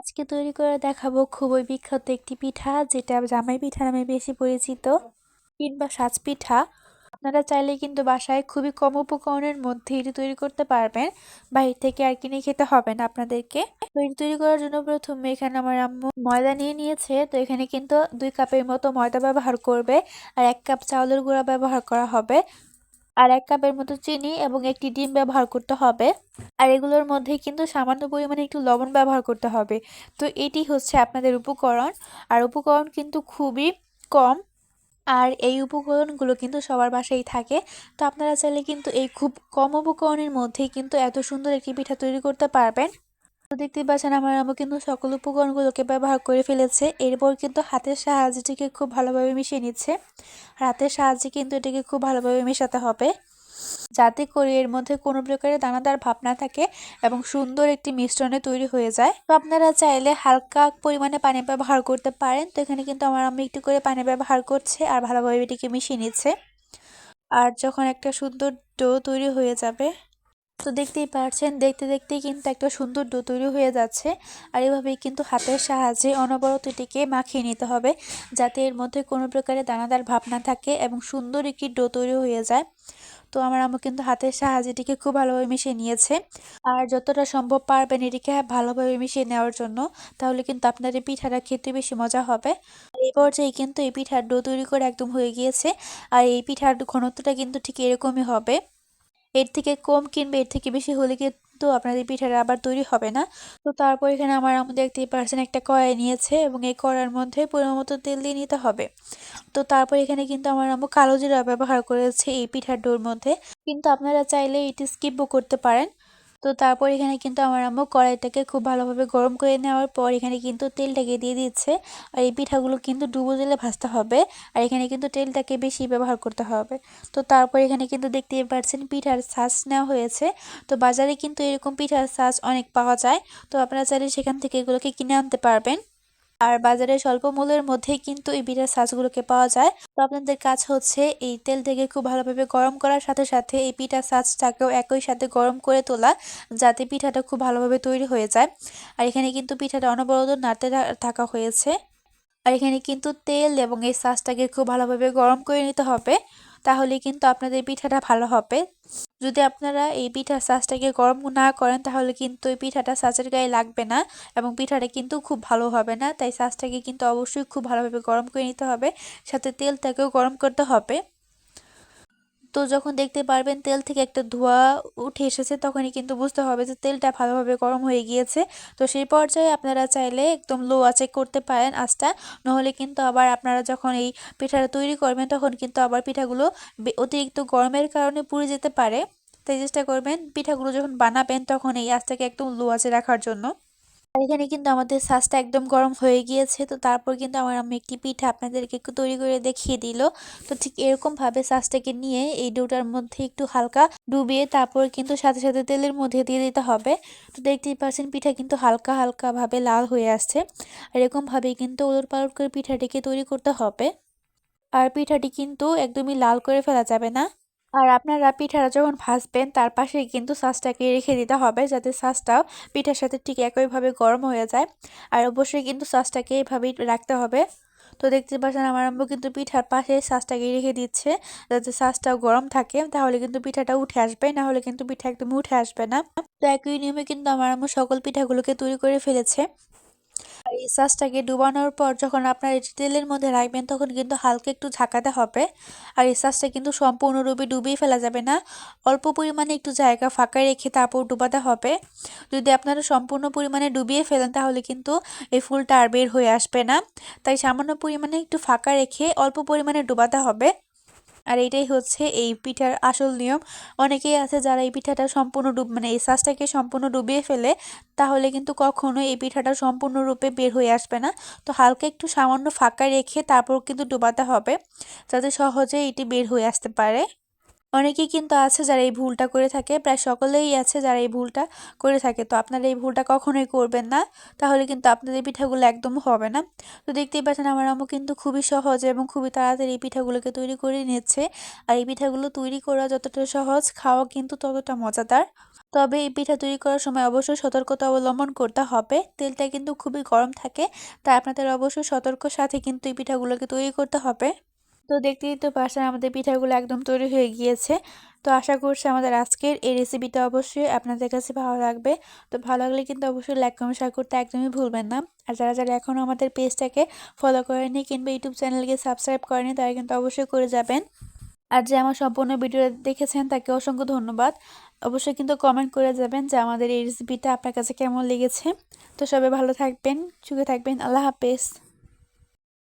আজকে তৈরি করে দেখাবো খুবই বিখ্যাত একটি পিঠা, যেটা জামাই পিঠা নামে বেশি পরিচিত। কিংবা সাজ পিঠা। আপনারা চাইলে কিন্তু বাসায় খুবই কম উপকরণের মধ্যে এটি তৈরি করতে পারবেন। বাইরে থেকে আর কিনে খেতে হবে না আপনাদেরকে। তো এটি তৈরি করার জন্য প্রথমে এখানে আমার আম্মু ময়দা নিয়ে নিয়েছে। তো এখানে কিন্তু দুই কাপের মতো ময়দা ব্যবহার করবে আর এক কাপ চাউলের গুঁড়া ব্যবহার করা হবে। আর এক কাপের মতো চিনি এবং একটি ডিম ব্যবহার করতে হবে। আর এগুলোর মধ্যে কিন্তু সামান্য পরিমাণে একটু লবণ ব্যবহার করতে হবে। তো এটি হচ্ছে আপনাদের উপকরণ। আর উপকরণ কিন্তু খুবই কম। আর এই উপকরণগুলো কিন্তু সবার বাসায় থাকে। তো আপনারা চাইলে কিন্তু এই খুব কম উপকরণের মধ্যেই কিন্তু এত সুন্দর একটি পিঠা তৈরি করতে পারবেন। তো দেখতে পাচ্ছেন আমার আম্মু কিন্তু সকল উপকরণগুলোকে ব্যবহার করে ফেলেছে। এরপর কিন্তু হাতের সাহায্যে এটিকে খুব ভালোভাবে মিশিয়ে নিচ্ছে। আর হাতের সাহায্যে কিন্তু এটিকে খুব ভালোভাবে মেশাতে হবে। যাতে করে এর মধ্যে কোনো প্রকারের দানাদার ভাব না থাকে এবং সুন্দর একটি মিশ্রণে তৈরি হয়ে যায়। তো আপনারা চাইলে হালকা পরিমাণে পানি ব্যবহার করতে পারেন। তো এখানে কিন্তু আমার আম্মু একটু করে পানি ব্যবহার করছে আর ভালোভাবে এটিকে মিশিয়ে নিচ্ছে। আর যখন একটা সুন্দর ডো তৈরি হয়ে যাবে তো দেখতেই পারছেন, দেখতে দেখতেই কিন্তু একটা সুন্দর ডো তৈরি হয়ে যাচ্ছে। আর এভাবেই কিন্তু হাতের সাহায্যে অনবরত এটিকে মাখিয়ে নিতে হবে, যাতে এর মধ্যে কোনো প্রকারের দানাদার ভাব না থাকে এবং সুন্দর একটি ডো তৈরি হয়ে যায়। তো আমার আম্মু কিন্তু হাতের সাহায্যে এটিকে খুব ভালোভাবে মিশিয়ে নিয়েছে। আর যতটা সম্ভব পারবেন এটিকে ভালোভাবে মিশিয়ে নেওয়ার জন্য, তাহলে কিন্তু আপনার এই পিঠাটা খেতে বেশি মজা হবে। এই পর্যায়ে কিন্তু এই পিঠার ডো তৈরি করে একদম হয়ে গিয়েছে। আর এই পিঠার ঘনত্বটা কিন্তু ঠিক এরকমই হবে। এর থেকে কম কিনবে, এর থেকে বেশি হলে কিন্তু আপনাদের পিঠাটা আবার তৈরি হবে না। তো তারপর এখানে আমার আমাদের দেখতেই পার্সেন্ট একটা কড়াই নিয়েছে এবং এই কড়ার মধ্যে পরিমাণ মতো তেল দিয়ে নিতে হবে। তো তারপর এখানে কিন্তু আমার আম্মু কালো জিরা ব্যবহার করেছে এই পিঠার ডোর মধ্যে। কিন্তু আপনারা চাইলে এটি স্কিপও করতে পারেন। তো তারপর এখানে কিন্তু আমার আম্মু কড়াইটাকে খুব ভালোভাবে গরম করে নেওয়ার পর এখানে কিন্তু তেলটাকে দিয়ে দিচ্ছে। আর এই পিঠাগুলো কিন্তু ডুবো দিলে ভাজতে হবে। আর এখানে কিন্তু তেলটাকে বেশি ব্যবহার করতে হবে। তো তারপর এখানে কিন্তু দেখতে পাচ্ছেন পিঠার সাজ নেওয়া হয়েছে। তো বাজারে কিন্তু এরকম পিঠার সাজ অনেক পাওয়া যায়। তো আপনারা চাইলে সেখান থেকে এগুলোকে কিনে আনতে পারবেন। আর বাজারে স্বল্প মূল্যের মধ্যেই কিন্তু এই পিঠার সাজগুলোকে পাওয়া যায়। তো আপনাদের কাজ হচ্ছে এই তেল থেকে খুব ভালোভাবে গরম করার সাথে সাথে এই পিঠার সাজটাকেও একই সাথে গরম করে তোলা যাতে পিঠাটা খুব ভালোভাবে তৈরি হয়ে যায়। আর এখানে কিন্তু পিঠাটা অনবরত নাড়তে থাকা হয়েছে। আর এখানে কিন্তু তেল এবং এই সাজটাকে খুব ভালোভাবে গরম করে নিতে হবে। তাহলে কিন্তু আপনাদের পিঠাটা ভালো হবে। যদি আপনারা এই পিঠার সাজটাকে গরম না করেন, তাহলে কিন্তু এই পিঠাটা সাজের গায়ে লাগবে না এবং পিঠাটা কিন্তু খুব ভালো হবে না। তাই সাজটাকে কিন্তু অবশ্যই খুব ভালোভাবে গরম করে নিতে হবে। সাথে তেলটাকেও গরম করতে হবে। তো যখন দেখতে পারবেন তেল থেকে একটা ধোঁয়া উঠে এসেছে, তখনই কিন্তু বুঝতে হবে যে তেলটা ভালোভাবে গরম হয়ে গিয়েছে। তো সেই পর্যায়ে আপনারা চাইলে একদম লো আঁচে করতে পারেন আঁচটা। নহলে কিন্তু আবার আপনারা যখন এই পিঠাটা তৈরি করবেন, তখন কিন্তু আবার পিঠাগুলো অতিরিক্ত গরমের কারণে পুড়ে যেতে পারে। তাই চেষ্টা করবেন পিঠাগুলো যখন বানাবেন, তখন এই আঁচটাকে একদম লো আঁচে রাখার জন্য। এখানে কিন্তু আমাদের সাজটা একদম গরম হয়ে গিয়েছে। তো তারপর কিন্তু আমার আমি একটি পিঠা আপনাদেরকে একটু তৈরি করে দেখিয়ে দিল। তো ঠিক এরকমভাবে সাজটাকে নিয়ে এই ডোটার মধ্যে একটু হালকা ডুবিয়ে তারপর কিন্তু সাথে সাথে তেলের মধ্যে দিয়ে দিতে হবে। তো দেখতেই পাচ্ছেন পিঠা কিন্তু হালকা হালকাভাবে লাল হয়ে আসছে। আর এরকমভাবেই কিন্তু ওলট পালট করে পিঠাটিকে তৈরি করতে হবে। আর পিঠাটি কিন্তু একদমই লাল করে ফেলা যাবে না। আর আপনারা পিঠাটা যখন ভাজবেন, তার পাশেই কিন্তু সাজটাকে রেখে দিতে হবে যাতে সাজটাও পিঠার সাথে ঠিক একইভাবে গরম হয়ে যায়। আর অবশ্যই কিন্তু সাজটাকে এইভাবেই রাখতে হবে। তো দেখতে পাচ্ছেন, আমার আম্মু কিন্তু পিঠার পাশে সাজটাকে রেখে দিচ্ছে যাতে সাজটাও গরম থাকে। তাহলে কিন্তু পিঠাটা উঠে আসবে না হলে কিন্তু পিঠা একদম উঠে আসবে না। তো একই নিয়মে কিন্তু আমার আম্মু সকল পিঠাগুলোকে তৈরি করে ফেলেছে। এই সাসটাকে ডুবানোর পর যখন আপনার তেলের মধ্যে রাখবেন, তখন কিন্তু হালকা একটু ঝাঁকাতে হবে। আর এই সাসটা কিন্তু সম্পূর্ণরূপে ডুবিয়ে ফেলা যাবে না। অল্প পরিমাণে একটু জায়গা ফাঁকা রেখে তারপর ডুবাতে হবে। যদি আপনারা সম্পূর্ণ পরিমাণে ডুবিয়ে ফেলেন, তাহলে কিন্তু এই ফুলটা আর বের হয়ে আসবে না। তাই সামান্য পরিমাণে একটু ফাঁকা রেখে অল্প পরিমাণে ডুবাতে হবে। আর এইটাই হচ্ছে এই পিঠার আসল নিয়ম। অনেকেই আছে যারা এই পিঠাটা সম্পূর্ণ ডুব মানে এই সাজটাকে সম্পূর্ণ ডুবিয়ে ফেলে, তাহলে কিন্তু কখনো এই পিঠাটা সম্পূর্ণরূপে বের হয়ে আসবে না। তো হালকা একটু সামান্য ফাঁকা রেখে তারপর কিন্তু ডোবাতে হবে, যাতে সহজে এটি বের হয়ে আসতে পারে। অনেকেই কিন্তু আছে যারা এই ভুলটা করে থাকে, প্রায় সকলেই আছে যারা এই ভুলটা করে থাকে। তো আপনারা এই ভুলটা কখনোই করবেন না, তাহলে কিন্তু আপনাদের পিঠাগুলো একদম হবে না। তো দেখতেই পাচ্ছেন আমার আম্মু কিন্তু খুবই সহজ এবং খুবই তাড়াতাড়ি এই পিঠাগুলোকে তৈরি করে নিচ্ছে আর এই পিঠাগুলো তৈরি করা যতটা সহজ, খাওয়া কিন্তু ততটা মজাদার। তবে এই পিঠা তৈরি করার সময় অবশ্যই সতর্কতা অবলম্বন করতে হবে। তেলটা কিন্তু খুবই গরম থাকে, তাই আপনাদের অবশ্যই সতর্ক সাথে কিন্তু এই পিঠাগুলোকে তৈরি করতে হবে। তো দেখতেই তো পারছেন আমাদের পিঠাগুলো একদম তৈরি হয়ে গিয়েছে। তো আশা করছি আমাদের আজকের এই রেসিপিটা অবশ্যই আপনাদের কাছে ভালো লাগবে। তো ভালো লাগলে কিন্তু অবশ্যই লাইক কমেন্ট শেয়ার করতে একদমই ভুলবেন না। আর যারা যারা এখনও আমাদের পেজটাকে ফলো করেনি কিংবা ইউটিউব চ্যানেলকে সাবস্ক্রাইব করেনি তারা কিন্তু অবশ্যই করে যাবেন। আর যে আমার সম্পূর্ণ ভিডিও দেখেছেন, তাকে অসংখ্য ধন্যবাদ। অবশ্যই কিন্তু কমেন্ট করে যাবেন যে আমাদের এই রেসিপিটা আপনার কাছে কেমন লেগেছে। তো সবাই ভালো থাকবেন, সুখে থাকবেন, আল্লাহ হাফেজ।